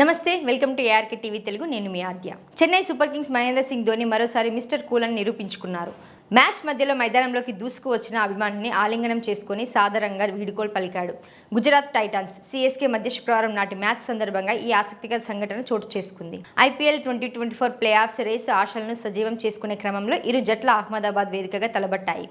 నమస్తే welcome to ARK TV Telugu. నేను మీ ఆద్య. చెన్నై సూపర్ కింగ్స్ మహేంద్ర సింగ్ ధోని మరోసారి మిస్టర్ కూల్ అని నిరూపించుకున్నారు. మ్యాచ్ మధ్యలో మైదానంలోకి దూసుకు వచ్చిన అభిమానిని ఆలింగనం చేసుకుని సాదరంగా వీడుకోలు పలికాడు. గుజరాత్ టైటాన్స్ సిఎస్కే మధ్య శుక్రవారం నాటి మ్యాచ్ సందర్భంగా ఈ ఆసక్తికర సంఘటన చోటు చేసుకుంది. IPL twenty twenty four playoffs race ఆశలను సజీవం చేసుకునే క్రమంలో ఇరు జట్ల అహ్మదాబాద్ వేదికగా తలబట్టాయి.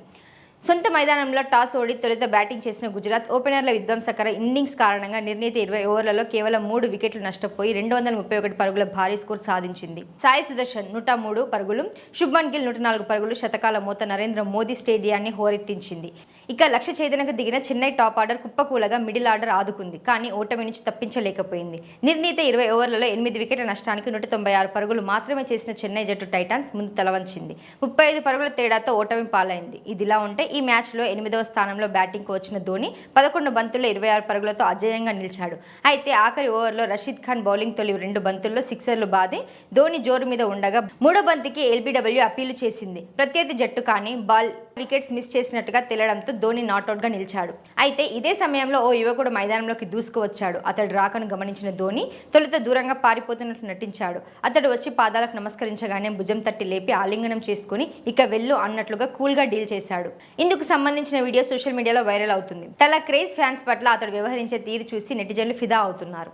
సొంత మైదానంలో టాస్ ఓడి తొలుత బ్యాటింగ్ చేసిన గుజరాత్ ఓపెనర్ల విధ్వంసకర ఇన్నింగ్స్ కారణంగా నిర్ణీత ఇరవై ఓవర్లలో కేవలం మూడు వికెట్లు నష్టపోయి రెండు వందల ముప్పై ఒకటి పరుగుల భారీ స్కోర్ సాధించింది. సాయి సుదర్శన్ నూట మూడు పరుగులు శుభ్మన్ గిల్ నూట నాలుగు పరుగులు శతకాల మూత నరేంద్ర మోదీ స్టేడియాన్ని హోరెత్తించింది. ఇక లక్ష్య ఛేదనకు దిగిన చెన్నై టాప్ ఆర్డర్ కుప్పకూలగా మిడిల్ ఆర్డర్ ఆదుకుంది. కానీ ఓటమి నుంచి తప్పించలేకపోయింది. నిర్ణీత ఇరవై ఓవర్లలో ఎనిమిది వికెట్ల నష్టానికి నూట తొంభై ఆరు పరుగులు మాత్రమే చేసిన చెన్నై జట్టు టైటాన్స్ ముందు తలవంచింది. ముప్పై ఐదు పరుగుల తేడాతో ఓటమి పాలైంది. ఇదిలా ఉంటే ఈ మ్యాచ్లో ఎనిమిదవ స్థానంలో బ్యాటింగ్కు వచ్చిన ధోని పదకొండు బంతుల్లో ఇరవై ఆరు పరుగులతో అజేయంగా నిలిచాడు. అయితే ఆఖరి ఓవర్లో రషీద్ ఖాన్ బౌలింగ్ తొలి రెండు బంతుల్లో సిక్సర్లు బాది ధోని జోరు మీద ఉండగా మూడో బంతికి ఎల్బీడబ్ల్యూ అప్పీలు చేసింది. ప్రత్యర్థి జట్టు కానీ బాల్ వికెట్స్ మిస్ చేసినట్టుగా తేలడంతో ధోని నాట్అవుట్గా నిలిచాడు. అయితే ఇదే సమయంలో ఓ యువకుడు మైదానంలోకి దూసుకువచ్చాడు. అతడు రాకను గమనించిన ధోని తొలుత దూరంగా పారిపోతున్నట్లు నటించాడు. అతడు వచ్చి పాదాలకు నమస్కరించగానే భుజం తట్టి లేపి ఆలింగనం చేసుకుని ఇక వెళ్ళు అన్నట్లుగా కూల్గా డీల్ చేశాడు. ఇందుకు సంబంధించిన వీడియో సోషల్ మీడియాలో వైరల్ అవుతుంది. తల క్రేజ్ ఫ్యాన్స్ పట్ల అతడు వ్యవహరించే తీరు చూసి నెటిజన్లు ఫిదా అవుతున్నారు.